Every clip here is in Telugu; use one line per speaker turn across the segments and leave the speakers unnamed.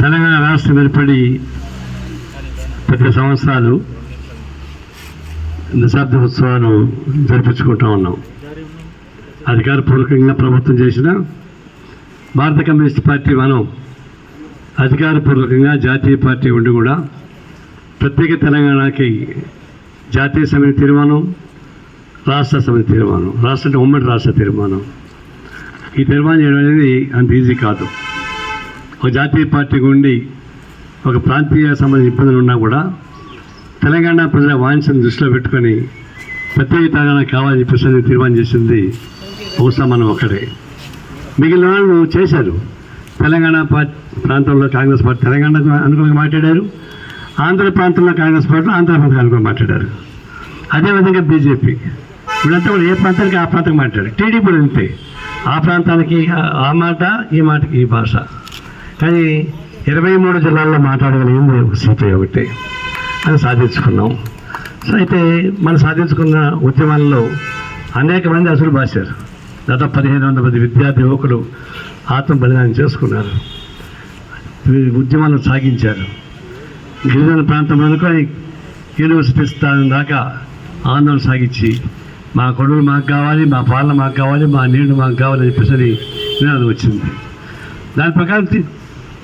తెలంగాణ రాష్ట్రం ఏర్పడి ప్రతి సంవత్సరాలు దశాబ్ద ఉత్సవాలు జరిపించుకుంటూ ఉన్నాం. అధికారపూర్వకంగా ప్రభుత్వం చేసిన భారత కమ్యూనిస్ట్ పార్టీ మనం అధికారపూర్వకంగా జాతీయ పార్టీ ఉండి కూడా ప్రత్యేక తెలంగాణకి జాతీయ సమితి తీర్మానం రాష్ట్ర సమితి తీర్మానం రాష్ట్ర ఉమ్మడి రాష్ట్ర తీర్మానం. ఈ తీర్మానం చేయడం అనేది అంత ఈజీ కాదు. ఒక జాతీయ పార్టీగా ఉండి ఒక ప్రాంతీయ సంబంధించిన ఇబ్బందులు ఉన్నా కూడా తెలంగాణ ప్రజల వాంఛను దృష్టిలో పెట్టుకొని ప్రత్యేక తెలంగాణ కావాలని చెప్పేసి తీర్మానం చేసింది బహుశా మనం ఒక్కడే. మిగిలిన వాళ్ళు చేశారు. తెలంగాణ ప్రాంతంలో కాంగ్రెస్ పార్టీ తెలంగాణకు అనుకూలంగా మాట్లాడారు. ఆంధ్ర ప్రాంతంలో కాంగ్రెస్ పార్టీలో ఆంధ్ర ప్రాంతానికి అనుకూలంగా మాట్లాడారు. అదేవిధంగా బీజేపీ. వీళ్ళంతా కూడా ఏ ప్రాంతానికి ఆ ప్రాంతానికి మాట్లాడారు. టీడీపీ అంతే. ఆ ప్రాంతానికి ఆ మాట ఈ మాటకి ఈ భాష. కానీ ఇరవై మూడు జిల్లాల్లో మాట్లాడగలిగింది ఒక సీపీ ఒకటి. అది సాధించుకున్నాం. సో అయితే మనం సాధించుకున్న ఉద్యమాల్లో అనేక మంది అసలు భాషారు దాదాపు పదిహేను వందల మంది విద్యార్థి యువకులు ఆత్మ బలిదానం చేసుకున్నారు ఉద్యమాలను సాగించారు. గిరిజన ప్రాంతం అనుకొని యూనివర్సిటీ స్థానం దాకా ఆందోళన సాగించి మా కొడుకులు మాకు కావాలి మా పాలన మాకు కావాలి మా నీళ్ళు మాకు కావాలని చెప్పేసి నినాదం వచ్చింది. దాని ప్రకారం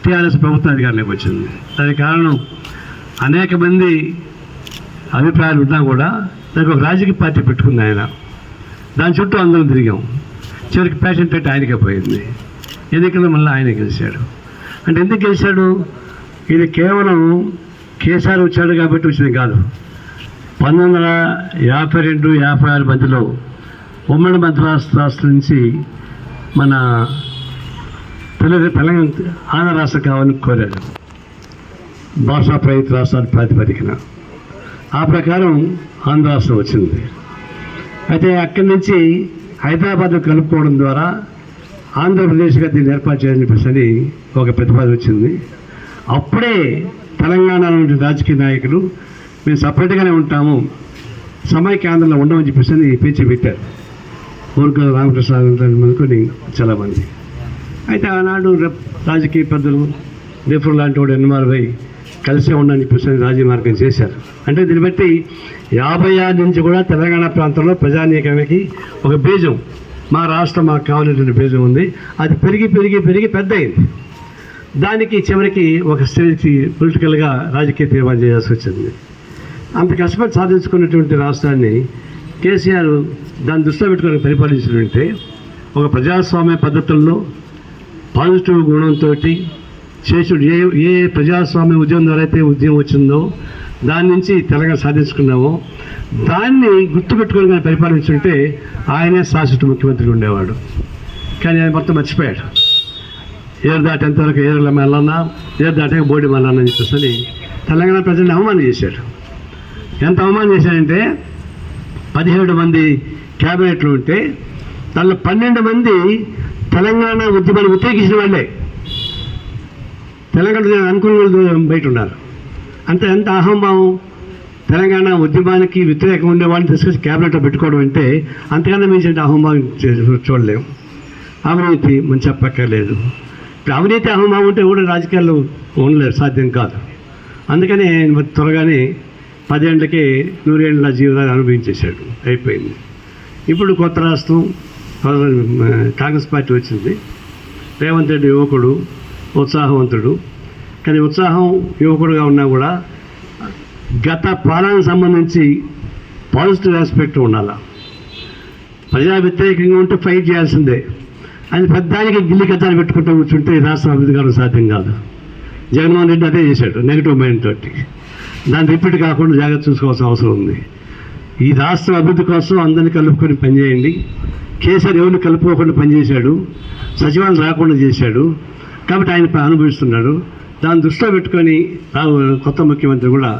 టీఆర్ఎస్ ప్రభుత్వం అధికారంలోకి వచ్చింది. దానికి కారణం అనేక మంది అభిప్రాయాలు ఉన్నా కూడా దానికి ఒక రాజకీయ పార్టీ పెట్టుకుంది ఆయన. దాని చుట్టూ అందరం తిరిగాం. చివరికి పేషెంట్ పెట్టి ఆయనకే పోయింది. ఎన్నికల్లో మళ్ళీ ఆయన గెలిచాడు. అంటే ఎందుకు గెలిచాడు? ఇది కేవలం కేసీఆర్ వచ్చాడు కాబట్టి వచ్చింది కాదు. పంతొమ్మిది వందల యాభై రెండు యాభై ఆరు మధ్యలో ఉమ్మడి మద్రాసు రాష్ట్రం నుంచి మన తెలుగు తెలంగాణ ఆంధ్ర రాష్ట్రం కావాలని కోరారు. భాషా ప్రయుక్త రాష్ట్రాల ప్రాతిపదికన. ఆ ప్రకారం ఆంధ్ర రాష్ట్రం వచ్చింది. అయితే అక్కడి నుంచి హైదరాబాద్ కలుపుకోవడం ద్వారా ఆంధ్రప్రదేశ్గా దీన్ని ఏర్పాటు చేయాలని చెప్పేసి ఒక ప్రతిపాదన వచ్చింది. అప్పుడే తెలంగాణలో ఉండే రాజకీయ నాయకులు మేము సపరేట్గానే ఉంటాము సమైక్య ఆంధ్రలో ఉండమని చెప్పేసి పేచి పెట్టారు. ఊరుక రామకృష్ణ అనుకుని చాలామంది అయితే ఆనాడు రాజకీయ పెద్దలు రేపు లాంటి వాడు ఎన్ఎంఆర్వై కలిసే ఉండని చెప్పేసి రాజీ మార్గం చేశారు. అంటే దీన్ని బట్టి యాభై ఆరు నుంచి కూడా తెలంగాణ ప్రాంతంలో ప్రజానీకానికి ఒక బీజం మా రాష్ట్రం మాకు కావాలనేటువంటి బీజం ఉంది. అది పెరిగి పెరిగి పెరిగి పెద్ద అయింది దానికి చివరికి ఒక స్టేజ్కి పొలిటికల్గా రాజకీయ తీర్మానం చేయాల్సి వచ్చింది. అంత కష్టపడి సాధించుకున్నటువంటి రాష్ట్రాన్ని కేసీఆర్ దాన్ని దృష్టిలో పెట్టుకొని పరిపాలించినట్టే ఒక ప్రజాస్వామ్య పద్ధతుల్లో పాజిటివ్ గుణంతో చేసుడు ఏ ఏ ప్రజాస్వామ్య ఉద్యమం ద్వారా అయితే ఉద్యమం వచ్చిందో దాని నుంచి తెలంగాణ సాధించుకున్నామో దాన్ని గుర్తుపెట్టుకొని కానీ పరిపాలించుంటే ఆయనే శాశ్వత ముఖ్యమంత్రి ఉండేవాడు. కానీ ఆయన మొత్తం మర్చిపోయాడు. ఏరు దాటేంతవరకు ఏరుల మెల్లన్నా ఏరు దాటాక బోడి మల్లన్న అని చెప్పేసి తెలంగాణ ప్రజల్ని అవమానం చేశాడు. ఎంత అవమానం చేశాడంటే పదిహేడు మంది క్యాబినెట్లు ఉంటే దానిలో పన్నెండు మంది తెలంగాణ ఉద్యమాన్ని వ్యతిరేకించిన వాళ్ళే. తెలంగాణ అనుకున్న వాళ్ళు బయట ఉన్నారు అంత ఎంత అహంభావం తెలంగాణ ఉద్యమానికి వ్యతిరేకం ఉండే వాళ్ళని తీసుకొచ్చి క్యాబినెట్లో పెట్టుకోవడం అంటే అంతకన్నా మించిన అహంభావం చే- చూడలేము. అవినీతి మనం చెప్పక్కర్లేదు ఇప్పుడు అవినీతి అహంభావం ఉంటే కూడా రాజకీయాల్లో ఉండలేదు సాధ్యం కాదు. అందుకనే త్వరగానే పదేళ్ళకి నూరేళ్ళ జీవితాన్ని అనుభవించేశాడు. అయిపోయింది. ఇప్పుడు కొత్త రాష్ట్రం కాంగ్రెస్ పార్టీ వచ్చింది. రేవంత్ రెడ్డి యువకుడు ఉత్సాహవంతుడు. కానీ ఉత్సాహం యువకుడుగా ఉన్నా కూడా గత పాలనకు సంబంధించి పాజిటివ్ ఆస్పెక్ట్ ఉండాలి. ప్రజా వ్యతిరేకంగా ఉంటే ఫైట్ చేయాల్సిందే. అది పెద్దానికి గిల్లి కథాలు పెట్టుకుంటూ కూర్చుంటే ఈ అభివృద్ధి కావడం సాధ్యం కాదు. జగన్మోహన్ రెడ్డి అదే చేశాడు నెగిటివ్ మైండ్ తోటి. దాన్ని రిపీట్ కాకుండా జాగ్రత్త చూసుకోవాల్సిన అవసరం ఉంది. ఈ రాష్ట్ర అభివృద్ధి కోసం అందరినీ కలుపుకొని పనిచేయండి. కేసీఆర్ ఎవరిని కలుపుకోకుండా పనిచేశాడు సచివాలయం రాకుండా చేశాడు కాబట్టి ఆయన అనుభవిస్తున్నాడు. దాన్ని దృష్టిలో పెట్టుకొని కొత్త ముఖ్యమంత్రి కూడా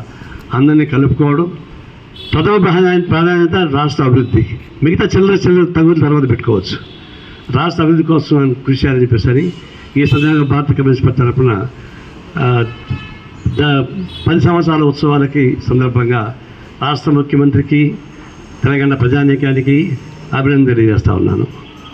అందరినీ కలుపుకోవడం ప్రథమ ప్రాధాన్యత ప్రాధాన్యత రాష్ట్ర అభివృద్ధి. మిగతా చిల్లర చిల్లర తగులు తర్వాత పెట్టుకోవచ్చు. రాష్ట్ర అభివృద్ధి కోసం కృషి చేయాలని చెప్పేసరి ఈ సందర్భంగా భారత కమ్యూనిస్ట్ పార్టీ తరఫున పది సంవత్సరాల ఉత్సవాలకి సందర్భంగా రాష్ట్ర ముఖ్యమంత్రికి తెలంగాణ ప్రజానీకానికి అభినందన చేస్తూ ఉన్నాను.